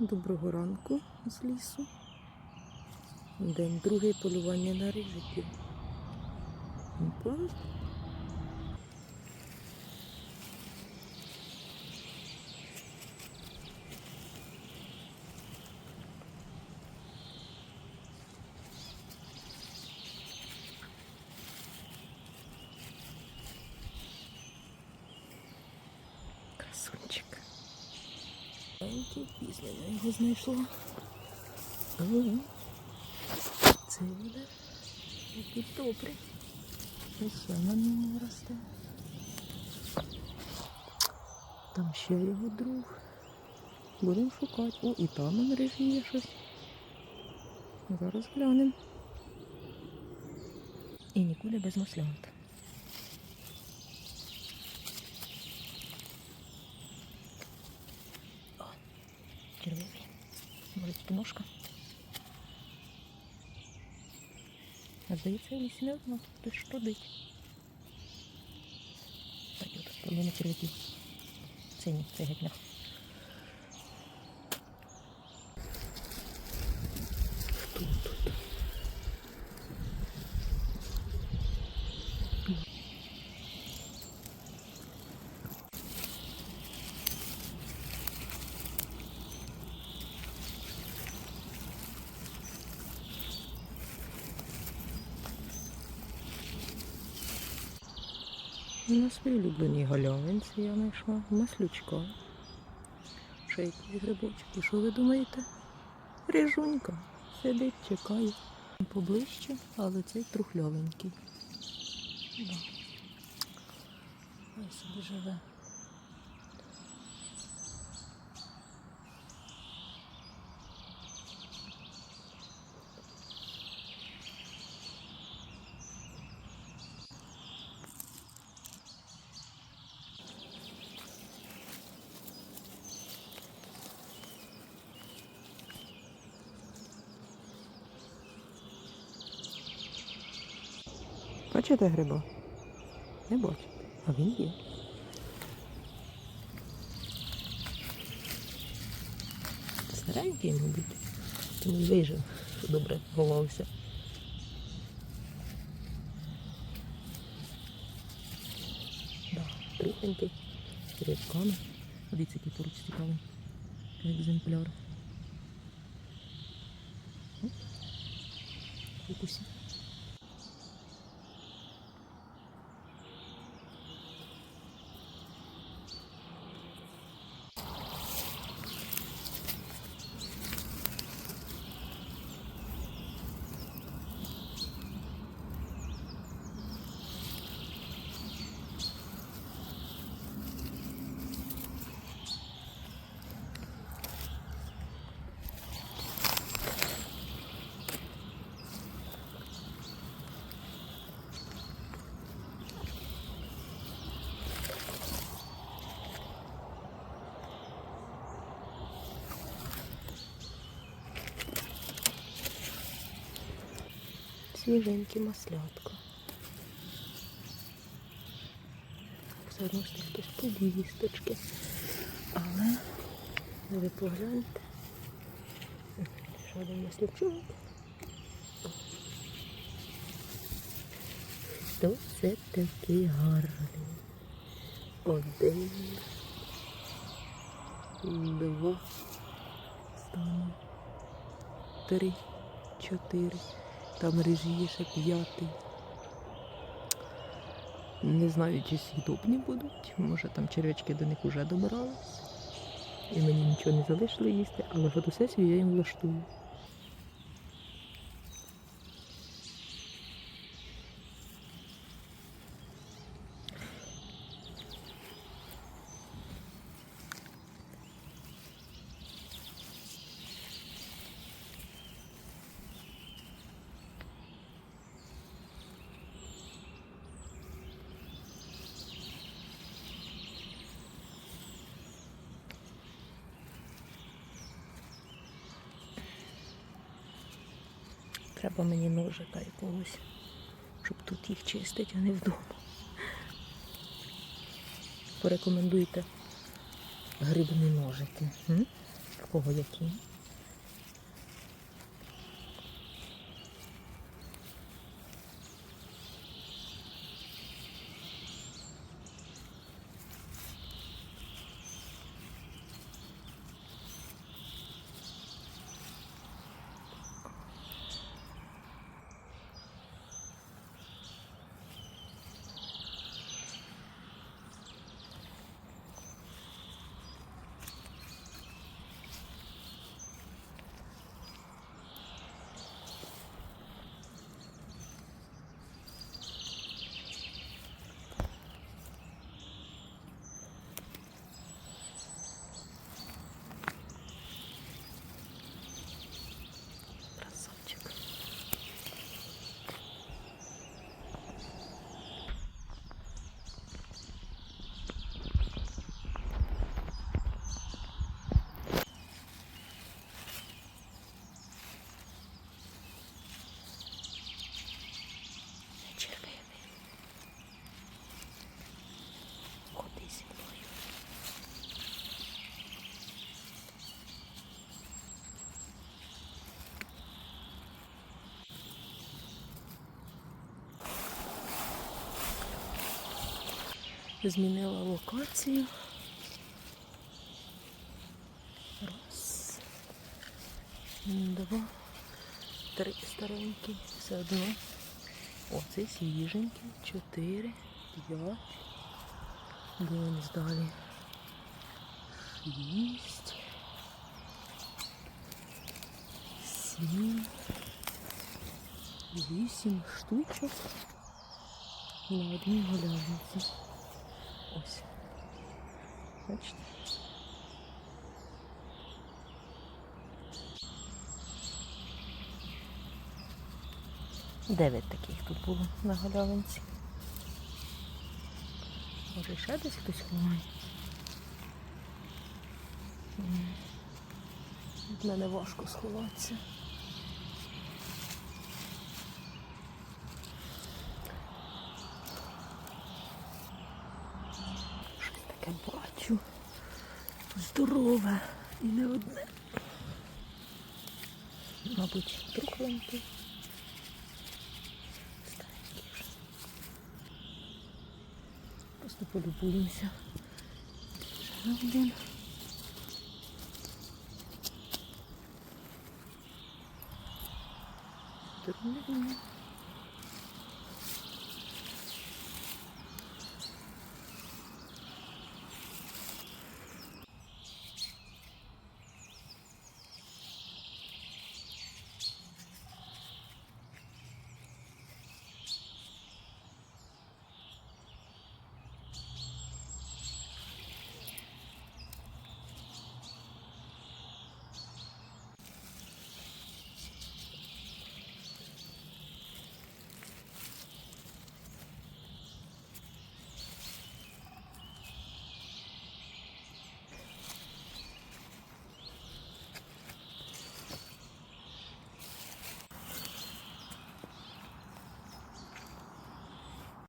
Доброго ранку з лісу. День другий полювання на рижиків. Красунчик. Маленький, пізно я його знайшла. Це буде який добрий. І ще на ньому росте. Там ще його друг. Будемо шукати. О, і там рижий є щось. Зараз глянемо. І нікуди без маслянки. Червивий. Може, спиношка. А здається, не смертно. Хтось штудить. Так, я тут половина черв'яків. Це ні, це геть На своїй улюбленій гальовинці я знайшла маслючко. Ще якісь грибочки. Що ви думаєте? Ріжунька. Сидить, чекає. Поближче, але цей трухльовенький. Ось собі живе. Бачите гриба? Не бачите. А він є. Старенький, мабуть. Тому вижив, що добре ховався. Трухенький, рядками. Дивіться, який поруч цікавий. Екземпляр. Оп. Якусь. Свіженькі маслятка. Все одно ж таки ж. Але ви погляньте. Один маслячок. Хто це такий гарний? Один. Два. Стану. Три. Чотири. Там режіє ще п'ятий. Не знаю, чи сідобні будуть. Може там черв'ячки до них вже добирались. І мені нічого не залишили їсти, але фотосесію я їм влаштую. Треба мені ножика якогось, щоб тут їх чистити, а не вдома. Порекомендуйте грибні ножики. Кого які. Змінила локацію. Раз. Два. Три старенькі. Все одно. О, це свіженькі. Чотири. П'ять. Дивимось далі. Шість. Сім. Вісім штучок на одній голявниці. Ось. Бачите? Дев'ять таких тут було на галявинці. Може ще десь хтось ховає. Від мене важко сховатися. Щось таке бачу. Здорове і не одне. Мабуть, трухленький. Старенький вже. Просто полюбуємося. Ще один. Другий.